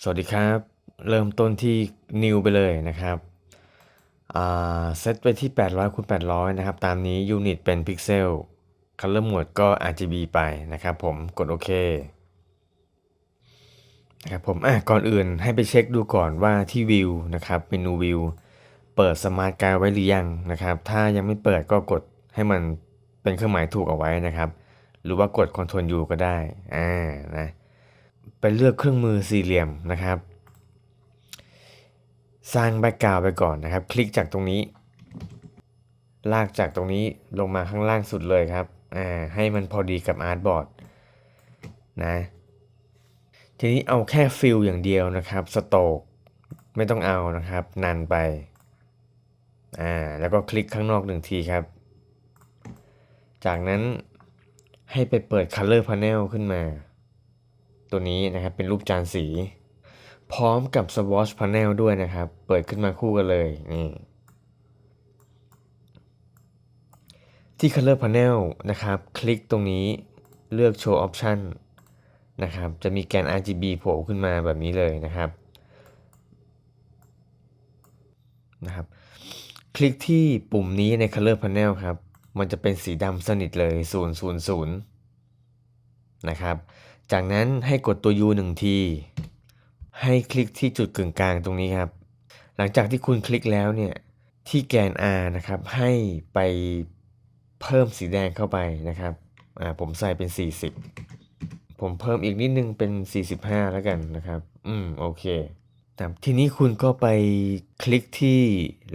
สวัสดีครับ เริ่มต้นที่ new ไปเลยนะครับเซตไปที่ 800คูณ800 นะครับ ตามนี้ยูนิตเป็นพิกเซล color mode ก็ RGB ไปนะครับผมกดโอเคนะครับผมอะก่อนอื่นให้ไปเช็คดูก่อนว่าที่วิวนะครับเมนูวิวเปิดสมาร์ทการ์ไว้หรือยังนะครับ ถ้ายังไม่เปิดก็กดให้มันเป็นเครื่องหมายถูกเอาไว้นะครับ หรือว่ากด Ctrl U ก็ได้อ่านะ ไปเลือกเครื่องมือสี่เหลี่ยมนะครับ สร้างแบ็กกราวไปก่อนนะครับ คลิกจากตรงนี้ ลากจากตรงนี้ลงมาข้างล่างสุดเลยครับอ่าให้มันพอดีกับอาร์ตบอร์ดนะทีนี้เอาแค่ฟิลอย่างเดียวนะครับสโตกไม่ต้องเอานะครับนันไปอ่าแล้วก็คลิกข้างนอกหนึ่งทีครับ จากนั้นให้ไปเปิด Color Panel ขึ้นมา ตัวนี้นะครับเป็นรูปจานสี พร้อมกับ Swatch Panel ด้วยนะครับ เปิดขึ้นมาคู่กันเลยนี่ที่ Color Panel นะครับ คลิกตรงนี้เลือก Show Option นะครับ จะมีแกน RGB โผล่ขึ้นมาแบบนี้เลยนะครับนะครับ คลิกที่ปุ่มนี้ใน Color Panel ครับ มันจะเป็นสีดำสนิทเลย 000นะครับ จากนั้นให้กดตัว U 1 ที ให้คลิกที่จุดกึ่งกลางตรงนี้ครับ หลังจากที่คุณคลิกแล้วเนี่ย ที่แกน R นะครับ ให้ไปเพิ่มสีแดงเข้าไปนะครับ อ่า ผมใส่เป็น 40 ผมเพิ่มอีกนิดนึงเป็น 45 แล้วกันนะครับ อืม โอเคครับทีนี้คุณก็ไปคลิกที่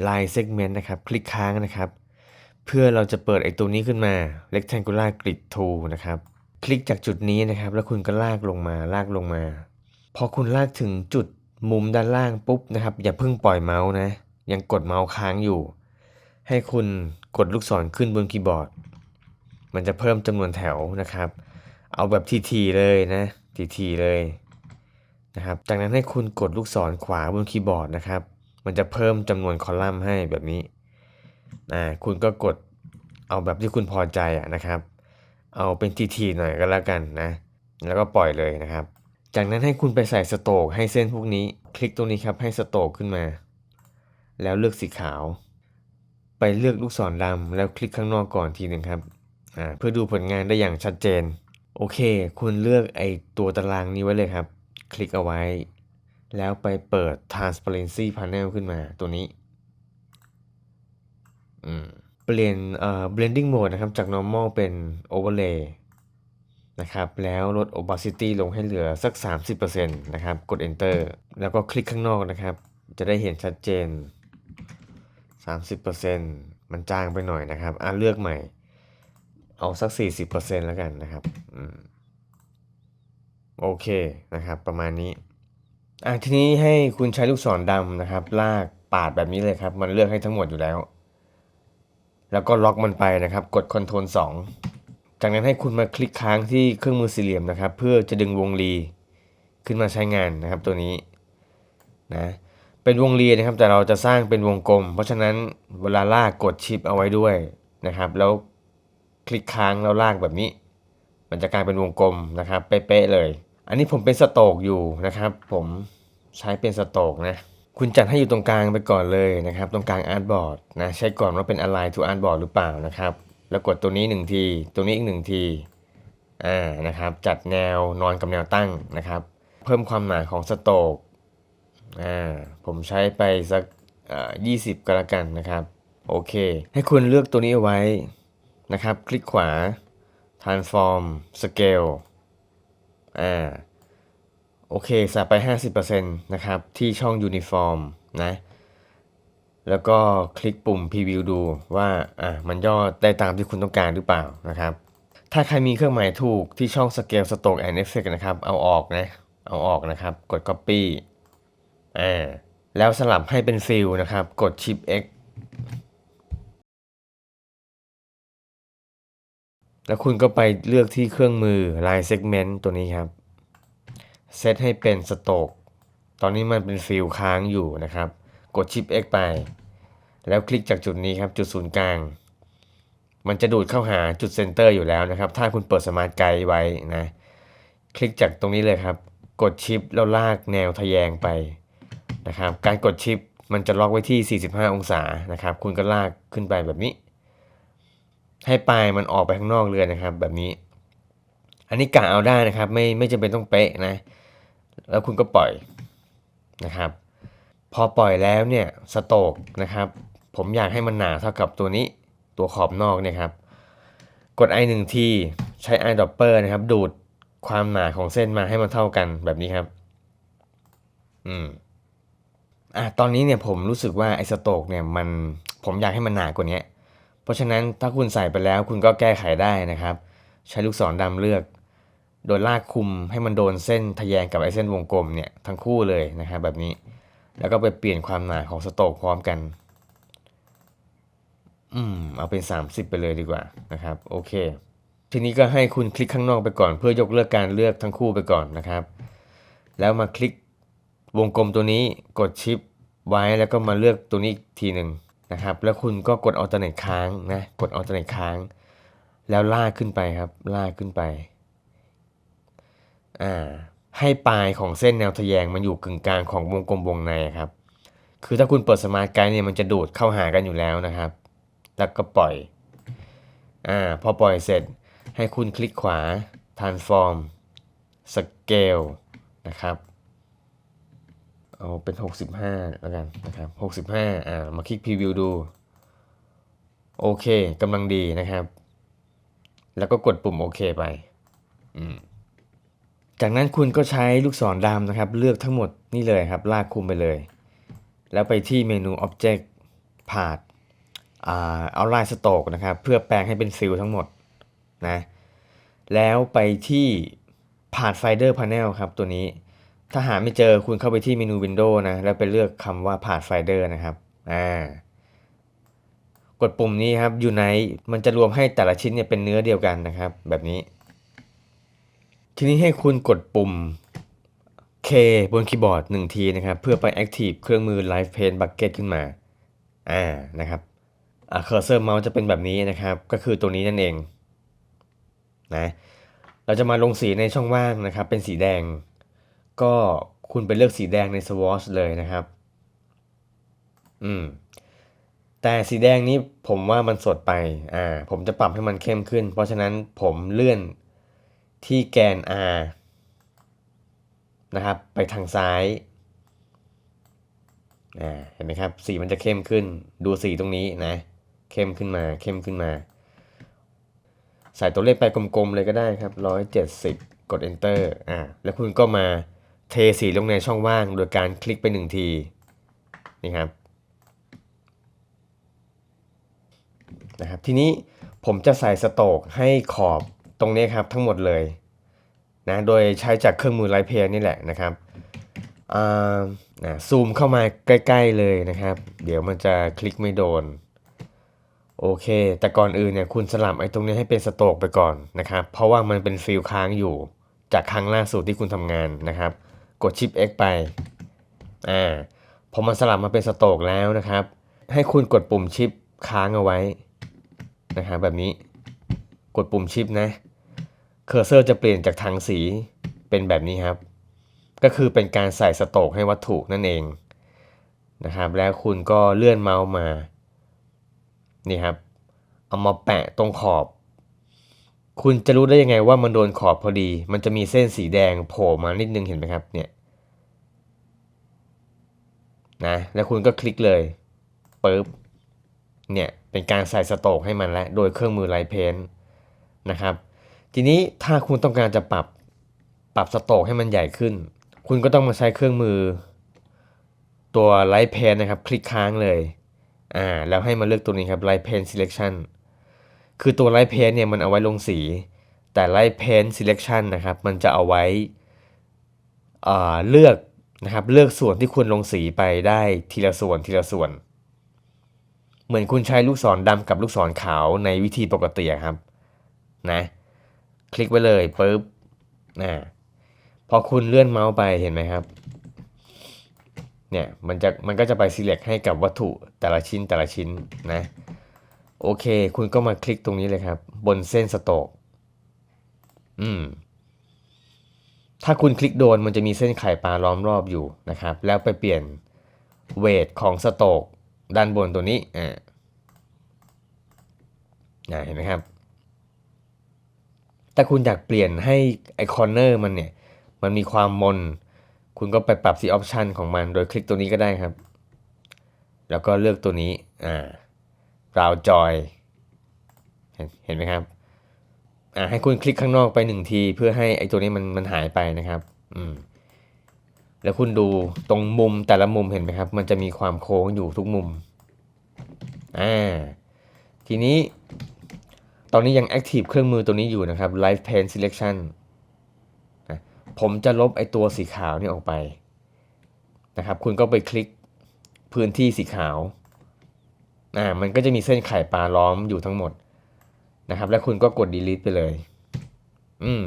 Line Segment นะครับ คลิกค้างนะครับ เพื่อเราจะเปิดไอ้ตัวนี้ขึ้นมา Rectangular Grid Tool นะครับ คลิกจากจุดนี้นะครับ แล้วคุณก็ลากลงมาลากลงมา พอคุณลากถึงจุดมุมด้านล่างปุ๊บนะครับ อย่าเพิ่งปล่อยเมาส์นะ ยังกดเมาส์ค้างอยู่ ให้คุณกดลูกศรขึ้นบนคีย์บอร์ด มันจะเพิ่มจำนวนแถวนะครับ เอาแบบทีๆเลยนะทีๆเลยนะครับ จากนั้นให้คุณกดลูกศรขวาบนคีย์บอร์ดนะครับ มันจะเพิ่มจำนวนคอลัมน์ให้แบบนี้อ่าคุณก็กดเอาแบบที่คุณพอใจอะนะครับ เอาเป็นทีๆหน่อยก็แล้วกันนะ แล้วก็ปล่อยเลยนะครับ จากนั้นให้คุณไปใส่สโตกให้เส้นพวกนี้ คลิกตรงนี้ครับให้สโตกขึ้นมา แล้วเลือกสีขาว ไปเลือกลูกศรดำแล้วคลิกข้างนอกก่อนทีหนึ่งครับเพื่อดูผลงานได้อย่างชัดเจน โอเค คุณเลือกไอตัวตารางนี้ไว้เลยครับ คลิกเอาไว้ แล้วไปเปิด transparency panel ขึ้นมาตัวนี้ อืม เปลี่ยนเอ่อ blending mode นะครับ จาก normal เป็น overlay นะครับ แล้วลด opacity ลงให้เหลือสัก 30%นะครับ กด enter แล้วก็คลิกข้างนอกนะครับ จะได้เห็นชัดเจน 30%มันจางไปหน่อยนะครับ อะเลือกใหม่ เอาสัก 40%แล้วกันนะครับ อืมโอเคนะครับประมาณนี้อะทีนี้ให้คุณใช้ลูกศรดำนะครับ ลากปาดแบบนี้เลยครับ มันเลือกให้ทั้งหมดอยู่แล้ว แล้วก็ล็อกมันไปนะครับ กด Ctrl 2 จากนั้นให้คุณมาคลิกค้างที่เครื่องมือสี่เหลี่ยมนะครับ เพื่อจะดึงวงรีขึ้นมาใช้งานนะครับตัวนี้นะเป็นวงรีนะครับ แต่เราจะสร้างเป็นวงกลม เพราะฉะนั้นเวลาลากกดชิปเอาไว้ด้วยนะครับ แล้วคลิกค้างแล้วลากแบบนี้ มันจะกลายเป็นวงกลมนะครับเป๊ะๆเลย อันนี้ผมเป็นสโตกอยู่นะครับ ผมใช้เป็นสโตกนะ คุณจัดให้อยู่ตรงกลางไปก่อนเลยนะครับ ตรงกลางอาร์ตบอร์ดนะใช้ก่อนว่าเป็น align to artboard หรือเปล่านะครับ แล้วกดตัวนี้หนึ่งที ตัวนี้อีกหนึ่งทีอ่านะครับ จัดแนวนอนกับแนวตั้งนะครับ เพิ่มความหนาของสโตกอ่าผมใช้ไปสักอ่า20ก็แล้วกันนะครับ โอเค ให้คุณเลือกตัวนี้เอาไว้นะครับ คลิกขวา transform scale อ่า โอเคใส่ไป 50%นะครับ ที่ช่อง Uniform นะ แล้วก็คลิกปุ่ม Preview ดูว่าอะมันย่อได้ตามที่คุณต้องการหรือเปล่านะครับ ถ้าใครมีเครื่องหมายถูกที่ช่อง Scale Stroke and Effect นะครับ เอาออกนะ เอาออกนะครับ กด Copy อ่าแล้วสลับให้เป็นฟิลนะครับ กด Shift X แล้วคุณก็ไปเลือกที่เครื่องมือ Line Segment ตัวนี้ครับ เซตให้เป็นสโตกตอนนี้มันเป็นฟิลค้างอยู่นะครับ กดชิป X ไป แล้วคลิกจากจุดนี้ครับ จุดศูนย์กลาง มันจะดูดเข้าหาจุดเซนเตอร์อยู่แล้วนะครับ ถ้าคุณเปิดสมาร์ทไกด์ไว้นะ คลิกจากตรงนี้เลยครับ กดชิปแล้วลากแนวทะแยงไปนะครับ การกดชิปมันจะล็อกไว้ที่ 45 องศานะครับ คุณก็ลากขึ้นไปแบบนี้ ให้ปลายมันออกไปข้างนอกเลยนะครับ แบบนี้ อันนี้กะเอาได้นะครับ ไม่ไม่จำเป็นต้องเป๊ะนะ แล้วคุณก็ปล่อยนะครับ พอปล่อยแล้วเนี่ยสโตกนะครับ ผมอยากให้มันหนาเท่ากับตัวนี้ตัวขอบนอกเนี่ยครับ กด i 1ทีใช้ i d o p p e r นะครับ ดูดความหนาของเส้นมาให้มันเท่ากันแบบนี้ครับ อืมอะตอนนี้เนี่ยผมรู้สึกว่าไอ้สโตกเนี่ยมันผมอยากให้มันหนากว่านี้เพราะฉะนั้นถ้าคุณใส่ไปแล้วคุณก็แก้ไขได้นะครับ ใช้ลูกศรดำเลือก โดยลากคุมให้มันโดนเส้นทะแยงกับไอ้เส้นวงกลมเนี่ยทั้งคู่เลยนะครับแบบนี้ แล้วก็ไปเปลี่ยนความหนาของสโตกพร้อมกัน อืมเอาเป็น 30 ไปเลยดีกว่านะครับโอเค ทีนี้ก็ให้คุณคลิกข้างนอกไปก่อน เพื่อยกเลิกการเลือกทั้งคู่ไปก่อนนะครับ แล้วมาคลิกวงกลมตัวนี้กดชิปไว้แล้วก็มาเลือกตัวนี้อีกทีหนึ่งนะครับ แล้วคุณก็กดอัลเทอร์เนทค้างนะกดอัลเทอร์เนทค้าง แล้วลากขึ้นไปครับลากขึ้นไป ให้ปลายของเส้นแนวทะแยงมันอยู่กึ่งกลางของวงกลมวงในครับ คือถ้าคุณเปิดสมาร์ทไกด์เนี่ยมันจะดูดเข้าหากันอยู่แล้วนะครับ แล้วก็ปล่อยอ่าพอปล่อยเสร็จให้คุณคลิกขวา transform scale นะครับเอาเป็น 65 แล้วกันนะครับ 65 อ่า มาคลิกพรีวิวดู โอเคกำลังดีนะครับ แล้วก็กดปุ่มโอเคไป อืม จากนั้นคุณก็ใช้ลูกศรดำนะครับ เลือกทั้งหมดนี่เลยครับ ลากคุมไปเลย แล้วไปที่เมนู Object Part อ่า Outline Stroke นะครับ เพื่อแปลงให้เป็นฟิลทั้งหมดนะแล้วไปที่ Part Finder Panel ครับตัวนี้ ถ้าหาไม่เจอคุณเข้าไปที่เมนู Windows นะ แล้วไปเลือกคำว่า Part Finder นะครับอ่ากดปุ่มนี้ครับ Unite มันจะรวมให้แต่ละชิ้นเนี่ยเป็นเนื้อเดียวกันนะครับ แบบนี้ ทีนี้ให้คุณกดปุ่ม K บนคีย์บอร์ด1ทีนะครับ เพื่อไป Active เครื่องมือ Live Paint Bucket ขึ้นมาอ่านะครับอ่า Cursor Mouse จะเป็นแบบนี้นะครับ ก็คือตัวนี้นั่นเองนะเราจะมาลงสีในช่องว่างนะครับ เป็นสีแดง ก็คุณไปเลือกสีแดงใน Swatch เลยนะครับ อืมแต่สีแดงนี้ผมว่ามันสดไป อ่า ผมจะปรับให้มันเข้มขึ้น เพราะฉะนั้นผมเลื่อน ที่แกน R นะครับ ไปทางซ้ายเห็นไหมครับ สีมันจะเข้มขึ้น ดูสีตรงนี้นะ เข้มขึ้นมา เข้มขึ้นมา ใส่ตัวเลขไปกลมๆเลยก็ได้ครับ 170 กด enter อ่า แล้วคุณก็มาเทสีลงในช่องว่าง โดยการคลิกไปหนึ่งที นี่ครับ นะครับ ทีนี้ผมจะใส่สโตกให้ขอบ ตรงนี้ครับทั้งหมดเลยนะโดยใช้จากเครื่องมือไลเพย์นี่แหละนะครับอ่าซูมเข้ามาใกล้ ๆเลยนะครับ เดี๋ยวมันจะคลิกไม่โดน โอเค แต่ก่อนอื่นเนี่ยคุณสลับไอ้ตรงนี้ให้เป็นสโตกไปก่อนนะครับ เพราะว่ามันเป็นฟิลค้างอยู่จากครั้งล่าสุดที่คุณทำงานนะครับ กดชิป X ไปอ่าพอมันสลับมาเป็นสโตกแล้วนะครับ ให้คุณกดปุ่มชิปค้างเอาไว้นะครับแบบนี้กดปุ่มชิปนะ เคอร์เซอร์จะเปลี่ยนจากทางสีเป็นแบบนี้ครับ ก็คือเป็นการใส่สโตกให้วัตถุนั่นเองนะครับ แล้วคุณก็เลื่อนเมาส์มา นี่ครับ เอามาแปะตรงขอบ คุณจะรู้ได้ยังไงว่ามันโดนขอบพอดี มันจะมีเส้นสีแดงโผล่มานิดนึงเห็นไหมครับ เนี่ยนะ แล้วคุณก็คลิกเลยปึ๊บ เนี่ย เป็นการใส่สโตกให้มันแล้ว โดยเครื่องมือไลท์เพนนะครับ ทีนี้ถ้าคุณต้องการจะปรับปรับสโตกให้มันใหญ่ขึ้น คุณก็ต้องมาใช้เครื่องมือ ตัวไลท์เพนนะครับ คลิกค้างเลยอ่าแล้วให้มาเลือกตัวนี้ครับ Light Paint Selection คือตัว Light Paint เนี่ยมันเอาไว้ลงสี แต่ Light Paint Selection นะครับ มันจะเอาไว้อ่าเลือกนะครับเลือกส่วนที่คุณลงสีไปได้ทีละส่วนทีละส่วน เหมือนคุณใช้ลูกศรดำกับลูกศรขาวในวิธีปกติครับนะ คลิกไว้เลยปุ๊บนะพอคุณเลื่อนเมาส์ไปเห็นไหมครับ เนี่ยมันจะมันก็จะไป select ให้กับวัตถุแต่ละชิ้นแต่ละชิ้นนะโอเค คุณก็มาคลิกตรงนี้เลยครับ บนเส้นสโตกอืมถ้าคุณคลิกโดนมันจะมีเส้นไข่ปลาล้อมรอบอยู่นะครับ แล้วไปเปลี่ยนเวทของสโตกด้านบนตัวนี้อ่าเห็นไหมครับ ถ้าคุณอยากเปลี่ยนให้ไอคอนเนอร์มันเนี่ย มันมีความมน คุณก็ไปปรับสีออปชันของมัน โดยคลิกตัวนี้ก็ได้ครับ แล้วก็เลือกตัวนี้ อ่าราวจอยเห็นเห็นไหมครับ อ่าให้คุณคลิกข้างนอกไปหนึ่งที เพื่อให้ไอตัวนี้มันมันหายไปนะครับ อืมแล้วคุณดูตรงมุมแต่ละมุมเห็นไหมครับ มันจะมีความโค้งอยู่ทุกมุม อ่า ทีนี้ อนนี้ยัง Active เครื่องมือตัวนี้อยู่นะครับ Live Paint Selection นะผมจะลบไอตัวสีขาวนี่ออกไปนะครับ คุณก็ไปคลิกพื้นที่สีขาวอ่ามันก็จะมีเส้นไข่ปลาล้อมอยู่ทั้งหมดนะครับ แล้วคุณก็กด delete ไปเลย อืม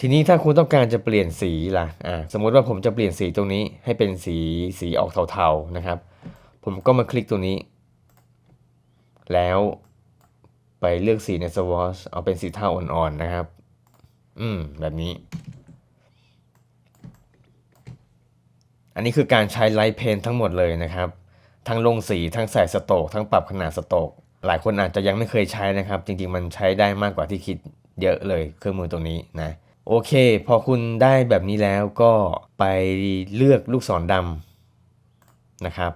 ทีนี้ถ้าคุณต้องการจะเปลี่ยนสีล่ะ อ่า สมมติว่าผมจะเปลี่ยนสีตรงนี้ให้เป็นสีสีออกเทาๆนะครับ ผมก็มาคลิกตัวนี้ แล้ว ไปเลือกสีใน swatch เอาเป็นสีเทาอ่อนๆนะครับ อืม แบบนี้ อันนี้คือการใช้ Light Paint ทั้งหมดเลยนะครับ ทั้งลงสีทั้งใส่สโตกทั้งปรับขนาดสโตกหลายคนอาจจะยังไม่เคยใช้นะครับ จริงๆ มันใช้ได้มากกว่าที่คิดเยอะเลยเครื่องมือตัวนี้นะ โอเค พอคุณได้แบบนี้แล้วก็ไปเลือกลูกศรดำนะครับ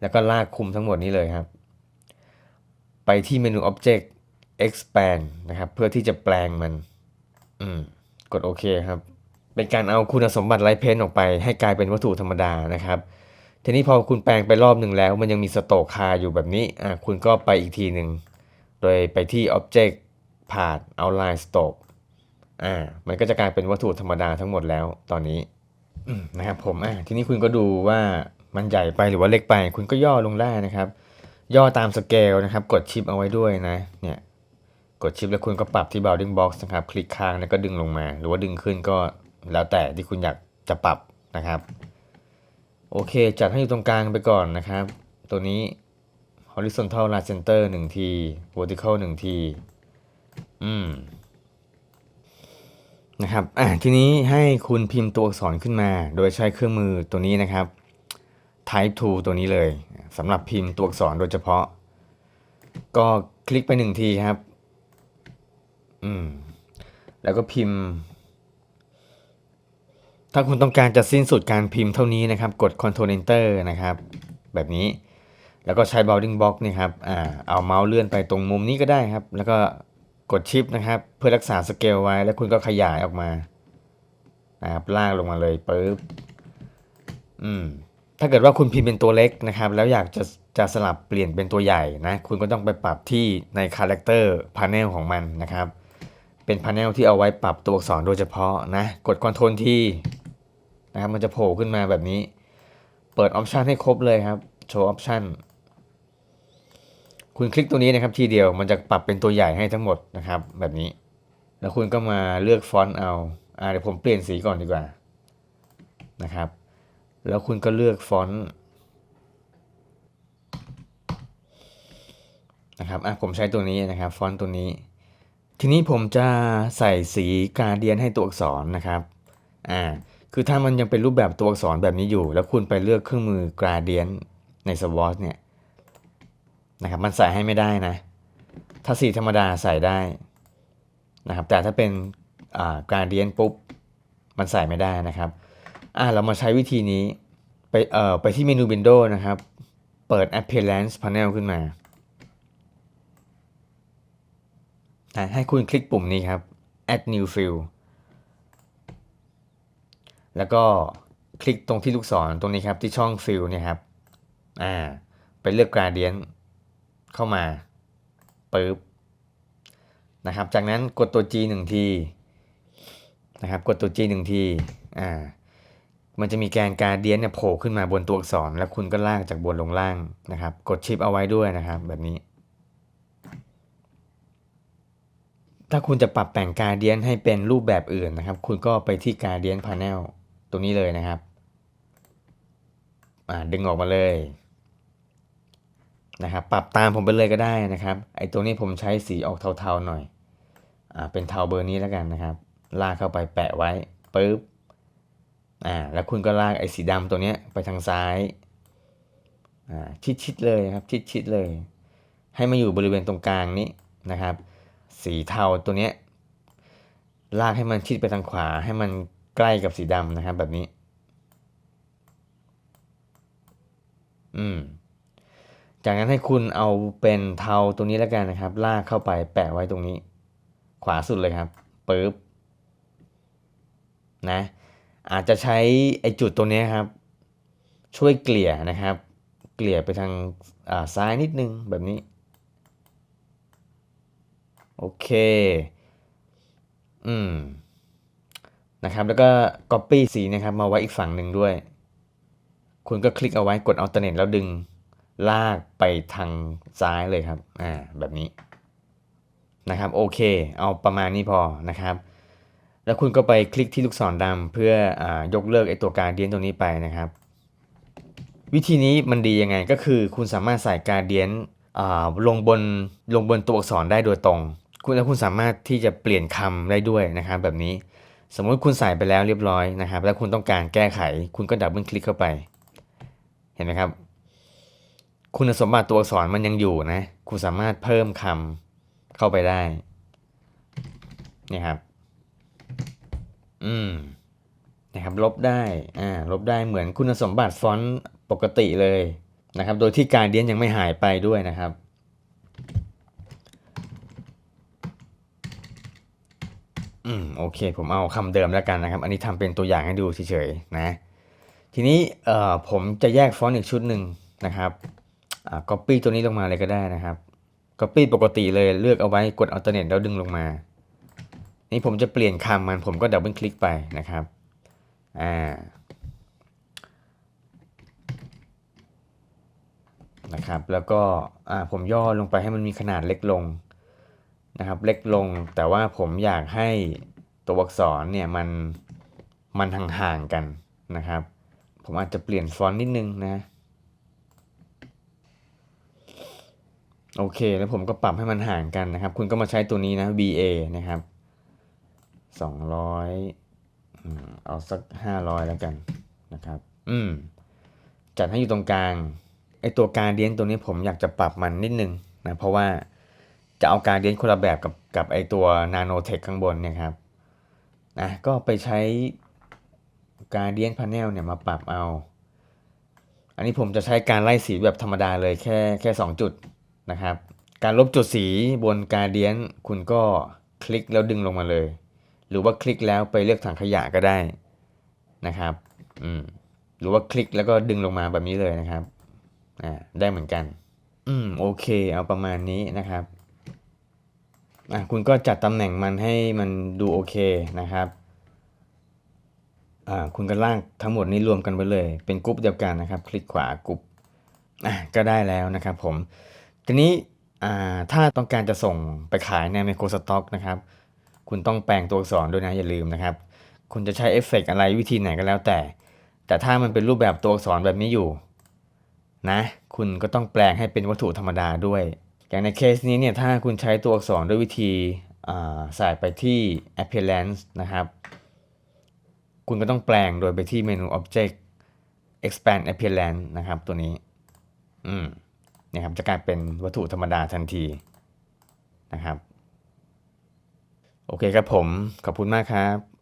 แล้วก็ลากคุมทั้งหมดนี้เลยครับ ไปที่เมนู Object Expand นะครับ เพื่อที่จะแปลงมัน อืม กดโอเคครับ เป็นการเอาคุณสมบัติไลท์เพนออกไป ให้กลายเป็นวัตถุธรรมดานะครับทีนี้พอคุณแปลงไปรอบหนึ่งแล้ว มันยังมีสโตกคาอยู่แบบนี้อะคุณก็ไปอีกทีหนึ่งโดยไปที่ Object ผ่าน Outline Stroke อ่า มันก็จะกลายเป็นวัตถุธรรมดาทั้งหมดแล้วตอนนี้นะครับผมอ่าทีนี้คุณก็ดูว่ามันใหญ่ไปหรือว่าเล็กไป คุณก็ย่อลงได้นะครับ ย่อตามสเกลนะครับ กดชิปเอาไว้ด้วยนะ เนี่ยกดชิปแล้วคุณก็ปรับที่ bounding box นะครับ คลิกค้างแล้วก็ดึงลงมา หรือว่าดึงขึ้นก็แล้วแต่ที่คุณอยากจะปรับนะครับ โอเค จัดให้อยู่ตรงกลางไปก่อนนะครับ ตัวนี้ horizontal line center 1ที vertical 1ที อืม นะครับ อะ ทีนี้ให้คุณพิมพ์ตัวอักษรขึ้นมา โดยใช้เครื่องมือตัวนี้นะครับ type tool ตัวนี้เลย สำหรับพิมพ์ตัวอักษรโดยเฉพาะ ก็คลิกไปหนึ่งทีครับ อืม แล้วก็พิมพ์ ถ้าคุณต้องการจะสิ้นสุดการพิมพ์เท่านี้นะครับ กด Ctrl Enter นะครับ แบบนี้ แล้วก็ใช้ bounding box นี่ครับ อ่า เอาเมาส์เลื่อนไปตรงมุมนี้ก็ได้ครับ แล้วก็กดชิปนะครับ เพื่อรักษาสเกลไว้ แล้วคุณก็ขยายออกมานะครับลากลงมาเลยปึ๊บ อืม ถ้าเกิดว่าคุณพิมพ์เป็นตัวเล็กนะครับ แล้วอยากจะจะสลับเปลี่ยนเป็นตัวใหญ่นะ คุณก็ต้องไปปรับที่ใน Character Panel ของมันนะครับ เป็นพา n เนลที่เอาไว้ปรับตัวอักษรโดยเฉพาะนะ กด Ctrl ที่นะครับ มันจะโผล่ขึ้นมาแบบนี้ เปิดออปชันให้ครบเลยครับ โชว์ออปชันคุณคลิกตัวนี้นะครับทีเดียว มันจะปรับเป็นตัวใหญ่ให้ทั้งหมดนะครับ แบบนี้ แล้วคุณก็มาเลือกฟอนต์เอา อ่าเดี๋ยวผมเปลี่ยนสีก่อนดีกว่านะครับ แล้วคุณก็เลือกฟอนต์นะครับอะผมใช้ตัวนี้นะครับฟอนต์ตัวนี้ ทีนี้ผมจะใส่สีกราเดียนให้ตัวอักษรนะครับอ่าคือถ้ามันยังเป็นรูปแบบตัวอักษรแบบนี้อยู่ แล้วคุณไปเลือกเครื่องมือกราเดียนใน Swatch เนี่ยนะครับมันใส่ให้ไม่ได้นะ ถ้าสีธรรมดาใส่ได้นะครับแต่ถ้าเป็นอ่ากราเดียนปุ๊บมันใส่ไม่ได้นะครับ อ่าเรามาใช้วิธีนี้ไปเอ่อไปที่เมนู Windows นะครับ เปิด Appearance Panel ขึ้นมาให้คุณคลิกปุ่มนี้ครับ Add New Fill แล้วก็คลิกตรงที่ลูกศรตรงนี้ครับที่ช่อง Fill เนี่ยครับ อ่า ไปเลือก Gradient เข้ามาปึ๊บนะครับ จากนั้นกดตัว G หนึ่งทีนะครับ กดตัว G หนึ่งที อ่า มันจะมีแกนการเดียนเนี่ยโผล่ขึ้นมาบนตัวอักษร แล้วคุณก็ลากจากบนลงล่างนะครับ กดชิปเอาไว้ด้วยนะครับ แบบนี้ ถ้าคุณจะปรับแต่งการเดียนให้เป็นรูปแบบอื่นนะครับ คุณก็ไปที่การเดียนพา n e l ตรงนี้เลยนะครับอ่าดึงออกมาเลยนะครับ ปรับตามผมไปเลยก็ได้นะครับ ไอ้ตัวนี้ผมใช้สีออกเทาๆหน่อยอ่าเป็นเทาเบอร์นี้แล้วกันนะครับ ลากเข้าไปแปะไว้ปึ๊บ อ่าแล้วคุณก็ลากไอ้สีดำตัวเนี้ยไปทางซ้ายอ่าชิดๆเลยครับชิดๆเลย ให้มาอยู่บริเวณตรงกลางนี้นะครับ สีเทาตัวเนี้ยลากให้มันชิดไปทางขวาให้มันใกล้กับสีดำนะครับแบบนี้ อืมจากนั้นให้คุณเอาเป็นเทาตัวนี้แล้วกันนะครับ ลากเข้าไปแปะไว้ตรงนี้ ขวาสุดเลยครับปึ๊บนะ อาจจะใช้ไอจุดตัวนี้ครับ ช่วยเกลี่ยนะครับ เกลี่ยไปทางาซ้ายนิดนึงแบบนี้ โอเค อืม นะครับ แล้วก็ Copy สีนะครับ มาไว้อีกฝั่งหนึ่งด้วย คุณก็คลิกเอาไว้กด Alternate แล้วดึงลากไปทางซ้ายเลยครับ อ่า แบบนี้ นะครับ โอเค เอาประมาณนี้พอนะครับ แล้วคุณก็ไปคลิกที่ลูกศรดำเพื่ออยกเลิกไอตัวการเดียนตัวนี้ไปนะครับ วิธีนี้มันดียังไงก็คือคุณสามารถใส่การเดียนลงบนลงบนตัวอักษรได้โดยตรง คุณและคุณสามารถที่จะเปลี่ยนคำได้ด้วยนะครับแบบนี้สมมติคุณใส่ไปแล้วเรียบร้อยนะครับ แล้วคุณต้องการแก้ไข คุณก็ดับเบิลคลิกเข้าไป เห็นไหมครับ คุณสมบัติตัวอักษรมันยังอยู่นะ คุณสามารถเพิ่มคำเข้าไปได้นี่ครับ อืมนะครับลบได้อ่าลบได้เหมือนคุณสมบัติฟอนต์ปกติเลยนะครับ โดยที่การเดียนยังไม่หายไปด้วยนะครับอืมโอเค ผมเอาคำเดิมแล้วกันนะครับ อันนี้ทำเป็นตัวอย่างให้ดูเฉยๆนะ ทีนี้เอ่อผมจะแยกฟอนต์อีกชุดหนึ่งนะครับอ่า copy ตัวนี้ลงมาเลยก็ได้นะครับ copy ปกติเลยเลือกเอาไว้กด alternate แล้วดึงลงมา นี่ผมจะเปลี่ยนคำมันผมก็ดับเบิลคลิกไปนะครับ อ่า นะครับ แล้วก็ อ่า ผมย่อลงไปให้มันมีขนาดเล็กลงนะครับ เล็กลง แต่ว่าผมอยากให้ตัวอักษรเนี่ยมัน มันห่างๆกันนะครับ ผมอาจจะเปลี่ยนฟอนต์นิดนึงนะ โอเค แล้วผมก็ปรับให้มันห่างกันนะครับ คุณก็มาใช้ตัวนี้นะ VA นะครับ สองร้อยเอาสักห้าร้อยแล้วกันนะครับ อืม จัดให้อยู่ตรงกลาง ไอตัวการเดียนตัวนี้ผมอยากจะปรับมันนิดนึงนะ เพราะว่าจะเอาการเดียนคนละแบบกับกับไอตัวนาโนเทคข้างบนเนี่ยครับ นะ ก็ไปใช้การเดียนพาเนลเนี่ยมาปรับเอา อันนี้ผมจะใช้การไล่สีแบบธรรมดาเลยแค่แค่สองจุดนะครับ การลบจุดสีบนการเดียนคุณก็คลิกแล้วดึงลงมาเลย หรือว่าคลิกแล้วไปเลือกถังขยะก็ได้นะครับอืมหรือว่าคลิกแล้วก็ดึงลงมาแบบนี้เลยนะครับอ่าได้เหมือนกัน อืมโอเค เอาประมาณนี้นะครับอะคุณก็จัดตำแหน่งมันให้มันดูโอเคนะครับอ่าคุณก็ลากทั้งหมดนี้รวมกันไปเลย เป็นกรุ๊ปเดียวกันนะครับ คลิกขวากรุ๊ปอะก็ได้แล้วนะครับผมทีนี้อ่าถ้าต้องการจะส่งไปขายในไมโครสต็อกนะครับ คุณต้องแปลงตัวอักษรด้วยนะอย่าลืมนะครับ คุณจะใช้เอฟเฟกอะไรวิธีไหนก็แล้วแต่ แต่ถ้ามันเป็นรูปแบบตัวอักษรแบบนี้อยู่นะคุณก็ต้องแปลงให้เป็นวัตถุธรรมดาด้วย อย่างในเคสนี้เนี่ยถ้าคุณใช้ตัวอักษรด้วยวิธีใส่ไปที่ appearance นะครับ คุณก็ต้องแปลงโดยไปที่เมนู object expand appearance นะครับตัวนี้อืมนี่ครับจะกลายเป็นวัตถุธรรมดาทันทีนะครับ โอเคครับผม ขอบคุณมากครับ